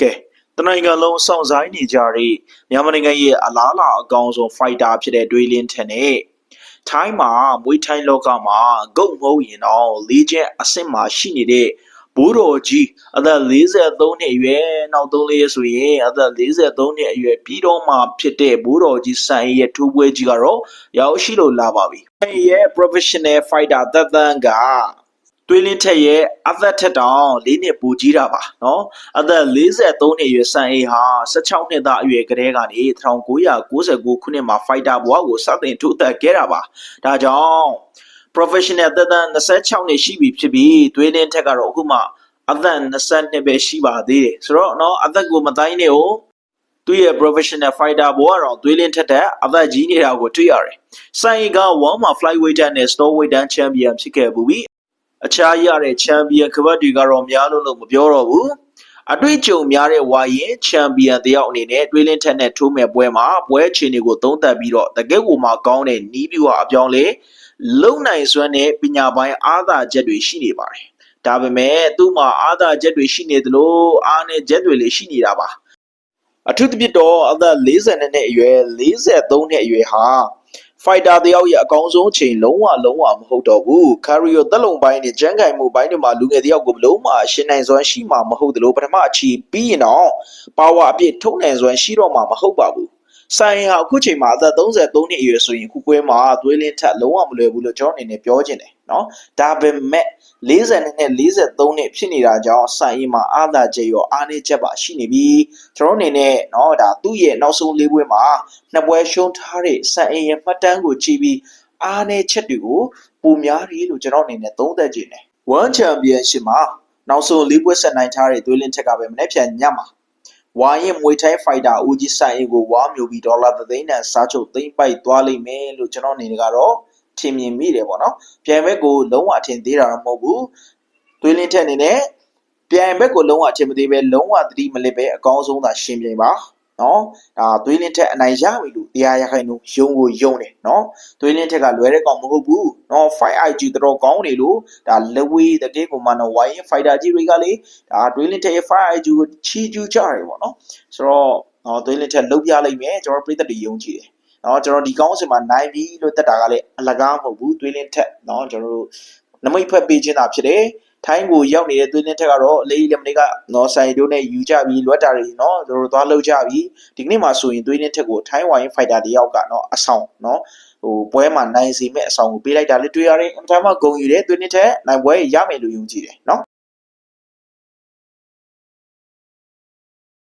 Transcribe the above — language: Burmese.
ကဲတနိုင်ငံလုံးစောင့်ဆိုင်နေကြတဲ့မြန်မာနိုင်ငံရဲ့အလားအလာအကောင်ဆုံးဖိုက်တာဖြစ်တဲ့တွေးလင်းထန်နဲ့ထိုင်းမှာမွေးထိုင်းလောကမှာဂုတ်မဟုတ်ရင်တော့လေးချက်အဆင့်မှာရှိနေတဲ့ဘိုးတော်ကြီးအသက်43နှစ်အရွယ်နောက်သုံးလေးဆိုရင်အသက်43နှစ်အရွယ်ပြီးတော့မှဖြစ်တဲ့ဘိုးတော်ကြီးစံအေးရဲ့ထိုးပွဲကြီးကတော့ရောက်ရှိလို့လာပါပြီ။အဲဒီရဲ့ professional fighter သက်သန်းက တွေးလင်းထက်ရဲ့အသက်ထက်တောင်၄နှစ်ပိုကြီးတာပါနော်အသက်43နှစ်အရွယ်စံအေးဟာ16နှစ်သားအရွယ်ကလေးကနေ1999ခုနှစ်မှာ fighter ဘဝကိုစတင်ထိုးသက်ခဲ့တာပါဒါကြောင့် professional သက်တမ်း26နှစ်ရှိပြီဖြစ်ပြီးတွေးလင်းထက်ကတော့အခုမှအသက်22ပဲရှိပါသေးတယ်ဆိုတော့နော်အသက်ကိုမတိုင်းနဲ့哦သူရဲ့ professional fighter ဘောကတော့သွေးလင်းထက်တဲ့အသက်ကြီးနေတာကိုတွေ့ရတယ်။ဆိုင်က one ma flyweight နဲ့ stowweight တန်း champion ဖြစ်ခဲ့ပူပြီး အခြားရတဲ့ချန်ပီယံကပတ်တွေကတော့များလို့လို့မပြောတော့ဘူးအတွေ့အကြုံများတဲ့ဝါရင်ချန်ပီယံတယောက်အနေနဲ့တွေးလင်းထက်နဲ့ထိုးမဲ့ပွဲမှာပွဲအခြေအနေကိုသုံးသပ်ပြီးတော့တကယ့်ကိုမှကောင်းတဲ့နီးပြူဟာအပြောင်းလဲလုံနိုင်စွမ်းတဲ့ပညာပိုင်းအားသာချက်တွေရှိနေပါတယ်ဒါပေမဲ့သူ့မှာအားသာချက်တွေရှိနေသလိုအားနည်းချက်တွေလည်းရှိနေတာပါအထူးသဖြင့်တော့အသက်40နှစ်အရွယ်43နှစ်အရွယ်ဟာ ဖိုက်တာတယောက်ရဲ့အကောင်းဆုံးအချိန်လုံးဝလုံးဝမဟုတ်တော့ဘူးကာရီယိုသက်လုံပိုင်းနဲ့ဂျန်ကိုင်မှုပိုင်းတွေမှာလူငယ်တယောက်ကိုဘလုံးမှာရှင်းနိုင်စွမ်းရှိမှာမဟုတ်သလိုပထမအချီပြီးရင်တော့ပါဝါအပြည့်ထုံနိုင်စွမ်းရှိတော့မှာမဟုတ်ပါဘူး ဆိုင်ဟာအခုချိန်မှာအသက်33နှစ်အရွယ်ဆိုရင်ခုကွဲမှာသွေးလင်းထက်လုံးဝမလွယ်ဘူးလို့ကျွန်တော်အနေနဲ့ပြောချင်တယ်နော်ဒါပေမဲ့40နှစ်နဲ့43နှစ်ဖြစ်နေတာကြောင့်ဆိုင်ရင်မှာအာသာချက်ရောအားနည်းချက်ပါရှိနေပြီကျွန်တော်အနေနဲ့နော်ဒါသူ့ရဲ့နောက်ဆုံးလေးပွဲမှာနှစ်ပွဲရှုံးထားတဲ့ဆိုင်ရင်ရဲ့မှတ်တမ်းကိုကြည့်ပြီးအားနည်းချက်တွေကိုပုံများတယ်လို့ကျွန်တော်အနေနဲ့သုံးသပ်ခြင်းတယ် World Championship မှာနောက်ဆုံးလေးပွဲဆက်နိုင်ထားတဲ့သွေးလင်းထက်ကပဲမနေ့ပြန်ညမှာ ဝါရင်မွေထိုင်းဖိုက်တာဦးကြီးဆိုင်ကိုဝါမျိုးပြီးဒေါ်လာသသိန်းတန်စားချုပ်သိမ့်ပိုက်သွားလိမ့်မယ်လို့ကျွန်တော်အနေနဲ့ကတော့ထင်မြင်မိတယ်ပေါ့နော်ပြိုင်ဘက်ကိုလုံးဝအထင်သေးတာတော့မဟုတ်ဘူးသွေးလင်းထက်အနေနဲ့ပြိုင်ဘက်ကိုလုံးဝအထင်မသေးပဲလုံးဝသတိမလစ်ပဲအကောင်းဆုံးသာရှင်ပြိုင်ပါ နော်ဒါသွေးလင်းထက်အနိုင်ရပြီလို့တရားရခိုင်လို့ယုံကိုယုံတယ်နော်သွေးလင်းထက်ကလွယ်တဲ့ကောင်မဟုတ်ဘူးနော် 5IG တော်တော်ကောင်းနေလို့ဒါလဝေးတကယ်ကိုမှနော် YN fighter ကြီးတွေကလေဒါသွေးလင်းထက်ရဲ့ 5IG ကိုချီကျူးကြတယ်ပေါ့နော်ဆိုတော့နော်သွေးလင်းထက်လုတ်ပြလိုက်မယ်ကျွန်တော်ပြည်သက်တွေယုံကြည်တယ်နော်ကျွန်တော်ဒီကောင်းစင်မှာနိုင်ပြီလို့တက်တာကလည်းအလကားမဟုတ်ဘူးသွေးလင်းထက်နော်ကျွန်တော်တို့နမိတ်ဖက်ပေးခြင်းတာဖြစ်တယ် ထိုင်းကိုရောက်နေတဲ့သွေးလင်းထက်ကတော့အလေးလက်မလေးကနော်ဆိုင်တို့နဲ့ယူကြပြီးလွတ်တာတွေနော်တို့တို့သွားလှုပ်ကြပြီးဒီကနေ့မှာဆိုရင်သွေးလင်းထက်ကိုထိုင်းဝိုင်းဖိုက်တာတယောက်ကနော်အဆောင်နော်ဟိုပွဲမှာနိုင်စီမဲ့အဆောင်ကိုပေးလိုက်တာလေးတွေ့ရတယ်အမှန်တမ်းဂုံယူတယ်သွေးလင်းထက်နိုင်ပွဲရမယ်လို့ယုံကြည်တယ်နော်